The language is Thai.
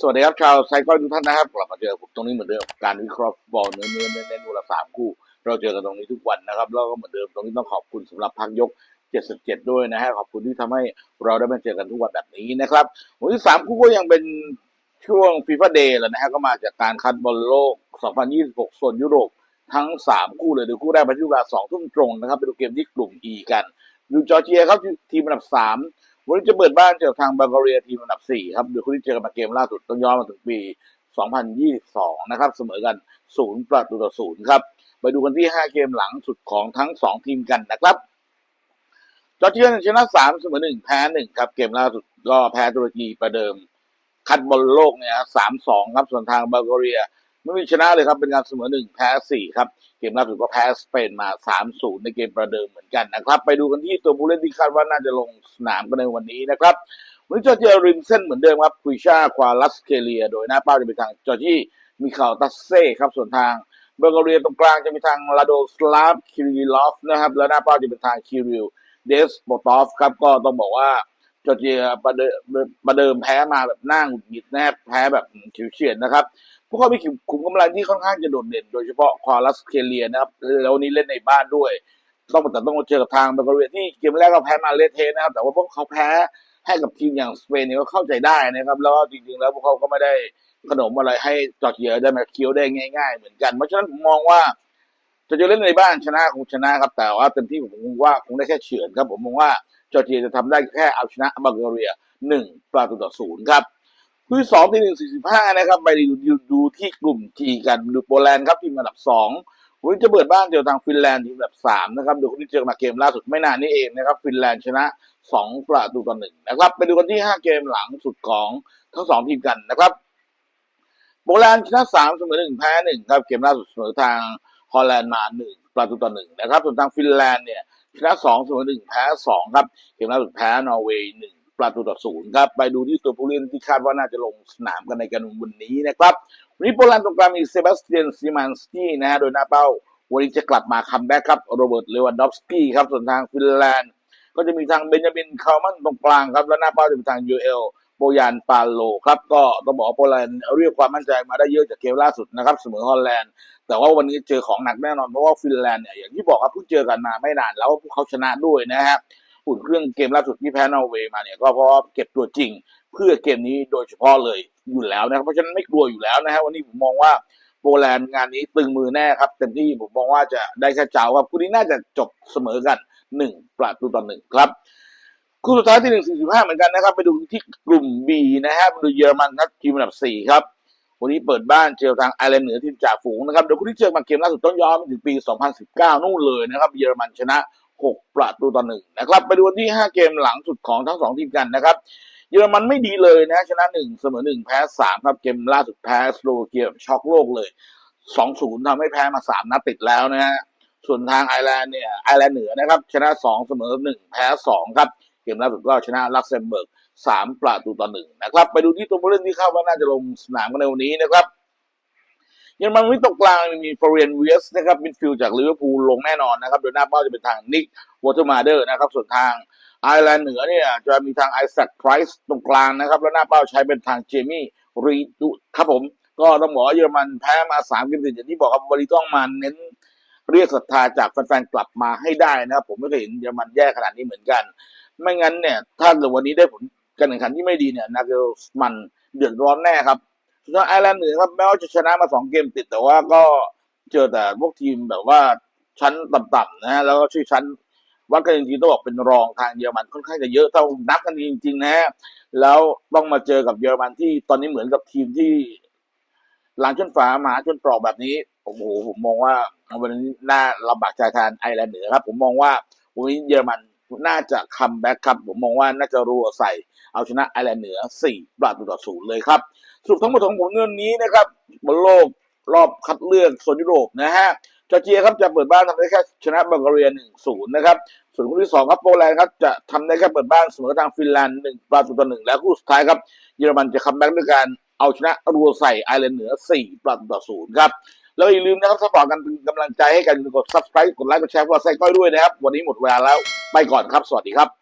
สวัสดีครับชาวไซคอนทุกท่านนะครับกลับมาเจอผมตรงนี้เหมือนเดิมการวิเคราะห์บอลเนื้อเนื้อเน้นเน้นวันละสามคู่ เราเจอกันตรงนี้ทุกวันนะครับแล้วก็เหมือนเดิมตรงนี้ต้องขอบคุณสำหรับพักยก 77 ด้วยนะฮะขอบคุณที่ทำให้เราได้มาเจอกันทุกวันแบบนี้นะครับวันที่สามคู่ก็ยังเป็นช่วงฟีฟ่าเดย์แหละนะฮะก็มาจากการคัดบอลโลก 2026โซนยุโรปทั้ง 3 คู่เลยดูคู่แรกไปที่เวลา2ทุ่มตรงนะครับไปดูเกมที่กลุ่ม E กันดูจอร์เจียครับทีมอันดับ 3 วันนี้จะเปิดบ้านเจอทางบัลแกเรียทีมอันดับ4ครับโดยคู่ที่เจอกันมาเกมล่าสุดต้องย้อนมาถึงปี 2022 นะครับ เสมอกัน0ประตูต่อ0ครับ ไปดูกันที่ 5 เกมหลังสุดของทั้ง 2 ทีมกันนะครับ จอร์เจียชนะ 3 เสมอ 1 แพ้ 1 ครับ เกมล่าสุดก็แพ้ตุรกีประเดิม คัดบอลโลกเนี่ย3-2ครับส่วนทางบัลแกเรีย ไม่มีชนะเลยครับ เป็นการเสมอ1แพ้4ครับ เกมล่าสุดก็แพ้สเปนมา3-0ในเกมประเดิมเหมือนกันนะครับ ไปดูกันที่ตัวผู้เล่นที่คาดว่าน่าจะลงสนามกันในวันนี้นะครับวันนี้จอร์เจียริมเส้นเหมือนเดิมครับคุยชาควาลัสเคเลีย โดยหน้าเป้าจะเป็นทางจอร์จี้มิคาลตัสเซ่ครับส่วนทางเบลกเรียตรงกลางจะมีทางลาโดสลาฟคิริลอฟนะครับ แล้วหน้าเป้าจะเป็นทางคิริลเดสโปตอฟครับก็ต้องบอกว่าจอร์เจียประเดิมแพ้มาแบบน่าหงุดหงิดแน่แพ้แบบฉิวเฉียดนะครับ พวกเขามีขุมกำลังที่ค่อนข้างจะโดดเด่น โดยเฉพาะควาลัสเคเลียนะครับ แล้ววันนี้เล่นในบ้านด้วย ต้องแต่ต้องมาเจอกับทางเบลกเรียที่เกมแรกก็แพ้มาเลเทนะครับ แต่ว่าพวกเขาแพ้ให้กับทีมอย่างสเปนเนี่ยก็เข้าใจได้นะครับ แล้วจริงๆแล้วพวกเขาก็ไม่ได้ขนมอะไรให้จอร์เจียได้มาเคี้ยวได้ง่าย ๆ เหมือนกัน เพราะฉะนั้นผมมองว่าจอร์เจียเล่นในบ้านชนะคงชนะครับ แต่ว่าเต็มที่ผมคงว่าคงได้แค่เฉือนครับ ผมมองว่าจอร์เจียจะทำได้แค่เอาชนะบัลแกเรียหนึ่งประตูต่อศูนย์ครับ คู่ที่สองที่หนึ่งสี่สิบห้านะครับ ไปดูดูดูที่กลุ่มจีกันดูโปแลนด์ครับทีมอันดับสองวันนี้จะเปิดบ้านเจอทางฟินแลนด์ทีมอันดับสามนะครับดูคนที่เจอมาเกมล่าสุดไม่นานนี้เองนะครับ ฟินแลนด์ชนะสองประตูต่อหนึ่งนะครับ ไปดูกันที่ห้าเกมหลังสุดของทั้งสองทีมกันนะครับโปแลนด์ชนะสามเสมอหนึ่งแพ้หนึ่งครับเกมล่าสุดเสมอทางฮอลแลนด์มาหนึ่งประตูต่อหนึ่งนะครับส่วนทางฟินแลนด์เนี่ยชนะสองเสมอหนึ่งแพ้สองครับเกมล่าสุดแพ้นอร์เวย์หนึ่ง ประตูต่อศูนย์ครับ ไปดูที่ตัวผู้เล่นที่คาดว่าน่าจะลงสนามกันในการวันนี้นะครับวันนี้โปแลนด์ตรงกลางมีเซบาสเตียนซิมานสกี้นะฮะโดยหน้าเป้า วันนี้จะกลับมาคัมแบ็กครับโรเบิร์ตเลวันดอฟสกี้ครับส่วนทางฟินแลนด์ ก็จะมีทางเบนจามินคาร์มันตรงกลางครับแล้วหน้าเป้าจะเป็นทางยูเอลโบยานปาโลครับก็ต้องบอกว่าโปแลนด์เรียกความมั่นใจมาได้เยอะจากเกมล่าสุดนะครับเสมอฮอลแลนด์ แต่ว่าวันนี้เจอของหนักแน่นอนเพราะว่าฟินแลนด์เนี่ยอย่างที่บอกครับเพิ่งเจอกันมาไม่นานแล้วพวกเขาชนะด้วยนะฮะ อุ่นเครื่องเกมล่าสุดที่แพ้นอร์เวย์มาเนี่ยก็เพราะเก็บตัวจริง เพื่อเกมนี้โดยเฉพาะเลยอยู่แล้วนะครับเพราะฉะนั้นไม่กลัวอยู่แล้วนะฮะวันนี้ผมมองว่าโปแลนด์งานนี้ตึงมือแน่ครับเต็มที่ผมมองว่าจะได้แค่เจ้าครับคู่นี้น่าจะจบเสมอกันหนึ่งประตูต่อหนึ่งครับคู่สุดท้ายที่หนึ่งสี่สิบห้าเหมือนกันนะครับ ไปดูที่กลุ่ม B นะฮะไปดูเยอรมันครับทีมอันดับสี่ครับวันนี้เปิดบ้านเจอทางไอร์แลนด์เหนือทีมจ่าฝูงนะครับเดี๋ยวคู่ที่เจอมาเกมล่าสุดต้องย้อนถึงปี 2019 นู่นเลยนะครับ เยอรมันชนะ 6 ประตูต่อหนึ่งนะครับไปดูที่ 5 เกมหลังสุดของทั้งสองทีมกันนะครับเยอรมันไม่ดีเลยนะชนะหนึ่งเสมอหนึ่งแพ้สามครับเกมล่าสุดแพ้สโลวาเกียช็อกโลกเลยสองศูนย์ทำให้แพ้มาสามนัดติดแล้วนะฮะส่วนทางไอร์แลนด์เนี่ยไอร์แลนด์เหนือนะครับชนะสองเสมอหนึ่งแพ้สองครับ เกมล่าสุดก็ชนะลักเซมเบิร์กสามประตูต่อหนึ่งนะครับไปดูที่ตัวผู้เล่นที่เข้าว่าน่าจะลงสนามกันในวันนี้นะครับ เยอรมันวิตรงกลางมีฟอร์เรนเวียสนะครับมิดฟิลด์จากลิเวอร์พูลลงแน่นอนนะครับโดยหน้าเป้าจะเป็นทางนิกวอเตอร์มาเดอร์นะครับส่วนทางไอร์แลนด์เหนือเนี่ยจะมีทางไอแซคไพรส์ตรงกลางนะครับแล้วหน้าเป้าใช้เป็นทางเจมี่รีดุครับผม ก็ต้องบอกว่าเยอรมันแพ้มาสามเกมติดอย่างที่บอกครับวันนี้ต้องมาเน้นเรียกศรัทธาจากแฟนๆกลับมาให้ได้นะครับ ผมไม่เคยเห็นเยอรมันแย่ขนาดนี้เหมือนกัน ไม่งั้นเนี่ย ถ้าเกิดวันนี้ได้ผลการแข่งขันที่ไม่ดีเนี่ยนาเกลสมันเดือดร้อนแน่ครับ ส่วนไอร์แลนด์เหนือครับแม้ว่าจะชนะมาสองเกมติด แต่ว่าก็เจอแต่พวกทีมแบบว่าชั้นต่ำๆนะฮะแล้วก็ชื่อชั้นวัดกันจริงๆต้องบอกเป็นรองทางเยอรมันค่อนข้างจะเยอะถ้านับกันจริงๆนะฮะแล้วต้องมาเจอกับเยอรมันที่ตอนนี้เหมือนกับทีมที่หลังชนฝาหมาชนปลอกแบบนี้โอ้โหผมมองว่าวันนี้น่าลำบากใจแทนไอร์แลนด์เหนือครับ ผมมองว่าวันนี้เยอรมัน น่าจะคัมแบ็กครับ ผมมองว่าน่าจะรัวใส่ เอาชนะไอร์แลนด์เหนือ 4 ประตูต่อศูนย์เลยครับ สรุปทั้งหมดของผมเรื่องนี้นะครับบนโลกรอบคัดเลือกโซนยุโรปนะฮะจอร์เจียครับจะเปิดบ้านทำได้แค่ชนะบัลกเรีย1-0นะครับส่วนคู่ที่2ครับโปแลนด์ครับจะทำได้แค่เปิดบ้านเสมอทางฟินแลนด์1ประตูต่อ1และคู่สุดท้ายครับเยอรมันจะคัมแบ็กด้วยการเอาชนะรัวใส่ไอร์แลนด์เหนือ 4 ประตูต่อ0ครับ แล้วอย่าลืมนะครับสปอร์ตกันเป็นกำลังใจให้กันกด subscribe กดไลค์กดแชร์กดใส่ก้อยด้วยนะครับ วันนี้หมดเวลาแล้วไปก่อนครับ สวัสดีครับ